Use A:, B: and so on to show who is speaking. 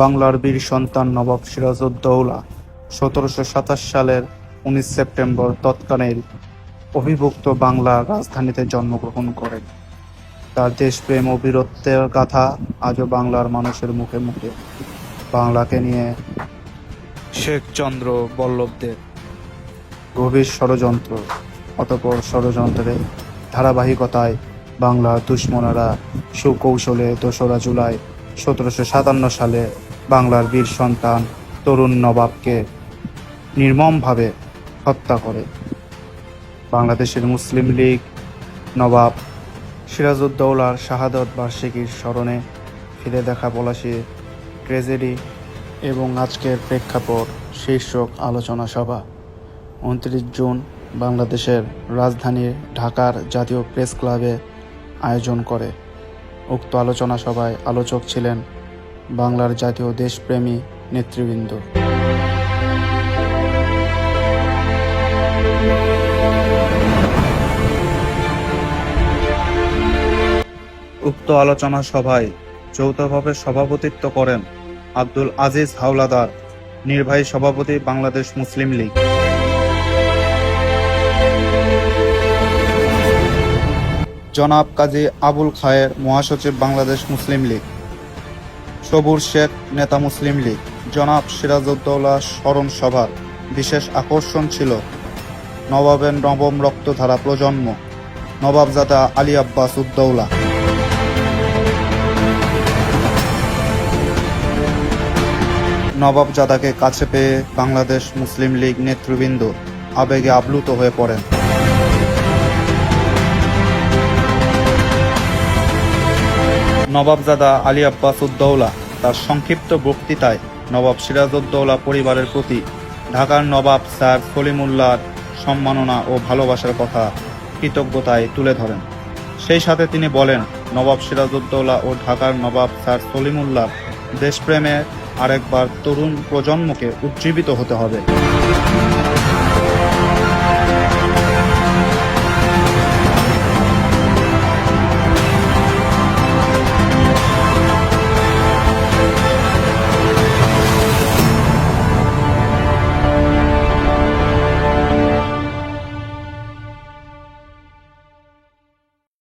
A: বাংলার বীর সন্তান নবাব সিরাজউদ্দৌলা সতেরোশো সাতাশ সালের উনিশ সেপ্টেম্বর তৎকালীন অভিভুক্ত বাংলার রাজধানীতে জন্মগ্রহণ করেন। তার দেশপ্রেম ও বীরত্বের গাথা আজও বাংলার মানুষের মুখে মুখে। বাংলাকে নিয়ে শেখ চন্দ্র বল্লভদের গভীর ষড়যন্ত্র অতপর ষড়যন্ত্রের ধারাবাহিকতায় বাংলার দুশ্মনেরা সুকৌশলে দোসরা জুলাই সতেরোশো সাতান্ন সালে বাংলার বীর সন্তান তরুণ নবাবকে নির্মমভাবে হত্যা করে। বাংলাদেশের মুসলিম লীগ নবাব সিরাজউদ্দৌলার শাহাদত বার্ষিকীর স্মরণে ফিরে দেখা পলাশি ট্রেজেডি এবং আজকের প্রেক্ষাপট শীর্ষক আলোচনা সভা। উনত্রিশ জুন বাংলাদেশের রাজধানী ঢাকার জাতীয় প্রেস ক্লাবে আয়োজন করে। উক্ত আলোচনা সভায় আলোচক ছিলেন বাংলার জাতীয় দেশপ্রেমী নেতৃবৃন্দ। উক্ত আলোচনা সভায় যৌথভাবে সভাপতিত্ব করেন আব্দুল আজিজ হাওলাদার, নির্বাহী সভাপতি বাংলাদেশ মুসলিম লীগ। জনাব কাজী আবুল খায়ের মহাসচিব বাংলাদেশ মুসলিম লীগ। সবুর শেখ, নেতা মুসলিম লীগ। জনাব সিরাজউদ্দৌলা স্মরণ সভার বিশেষ আকর্ষণ ছিল নবাবের নবম রক্তধারা প্রজন্ম, নবাবজাদা আলী আব্বাস উদ্দৌলা। নবাবজাদাকে কাছে পেয়ে বাংলাদেশ মুসলিম লীগ নেতৃবৃন্দ আবেগে আপ্লুত হয়ে পড়েন। নবাবজাদা আলী আব্বাস উদ্দৌলা তার সংক্ষিপ্ত বক্তৃতায় নবাব সিরাজউদ্দৌলা পরিবারের প্রতি ঢাকার নবাব স্যার সলিমুল্লাহর সম্মাননা ও ভালোবাসার কথা কৃতজ্ঞতায় তুলে ধরেন। সেই সাথে তিনি বলেন, নবাব সিরাজউদ্দৌলা ও ঢাকার নবাব স্যার সলিমুল্লাহ দেশপ্রেমে আরেকবার তরুণ প্রজন্মকে উজ্জীবিত হতে হবে।